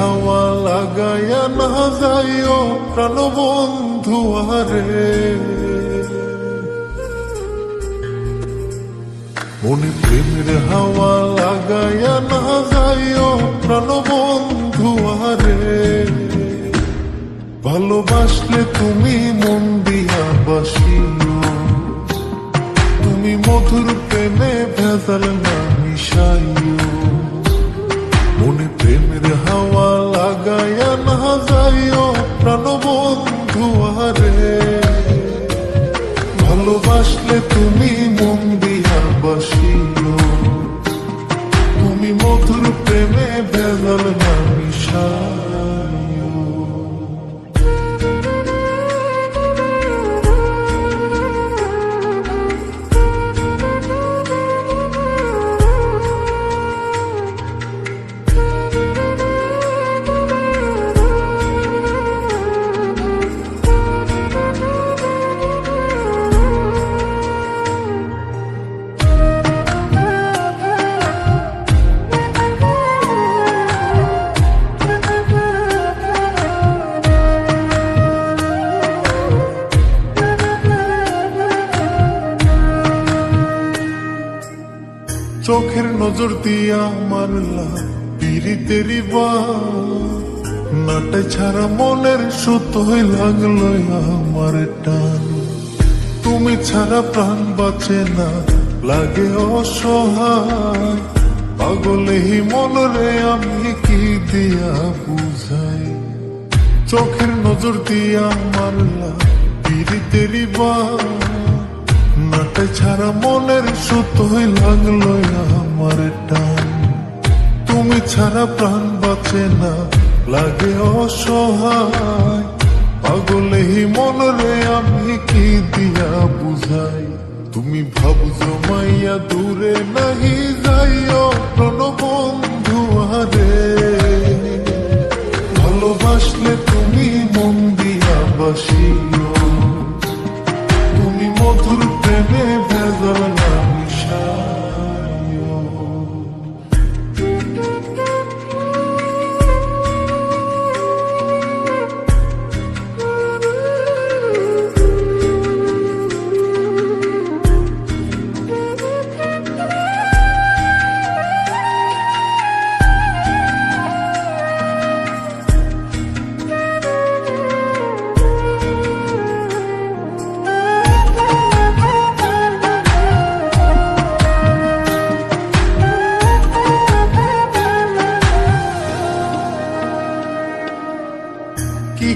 হাওয়া লাগাইয়া না যাইও প্রাণ বন্ধু আরে। মনে প্রেমের হাওয়া লাগাইয়া না যাইও প্রাণ বন্ধু আরে। ভালোবাসলে তুমি মন চোখের নজর দিয়া মারলা পিরিতেরি বা নাটে ছাড়া মনের সুতোই লাগল আমার টান। তুমি ছাড়া প্রাণ বাঁচে না, লাগে অসহায়। পাগলে মন রে, আমি কি দিয়া বুঝাই? চোখের নজর দিয়া মারলা পিরিতেরি বা নাটে ছাড়া মনের সুতোই লাগল আমার টান। তুমি ছাড়া প্রাণ বাঁচে না, লাগে অসহায়। পাগলে মন রে আমি কি দিয়া বুঝাই? তুমি ভাবছ মাইয়া দূরে নাহি যাইও প্রণবন্ধু আরে ভালোবাসলে তুমি মন দিয়া বাসিও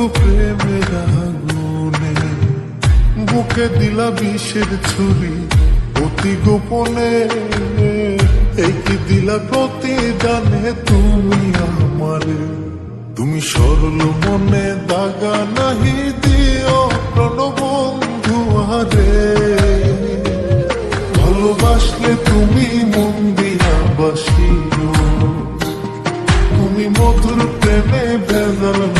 বন্ধু প্রেমের আগুনে বুকে দিলা বিষের ছুরি, অতি গোপনে। এই কি দিলা প্রতিদানে তুমি আমারে? তুমি সরল মনে দাগা নাহি দিও প্রণবন্ধু আরে। ভালোবাসলে তুমি মন দিয়া বাসিও। তুমি মধুর প্রেমে ভেজাল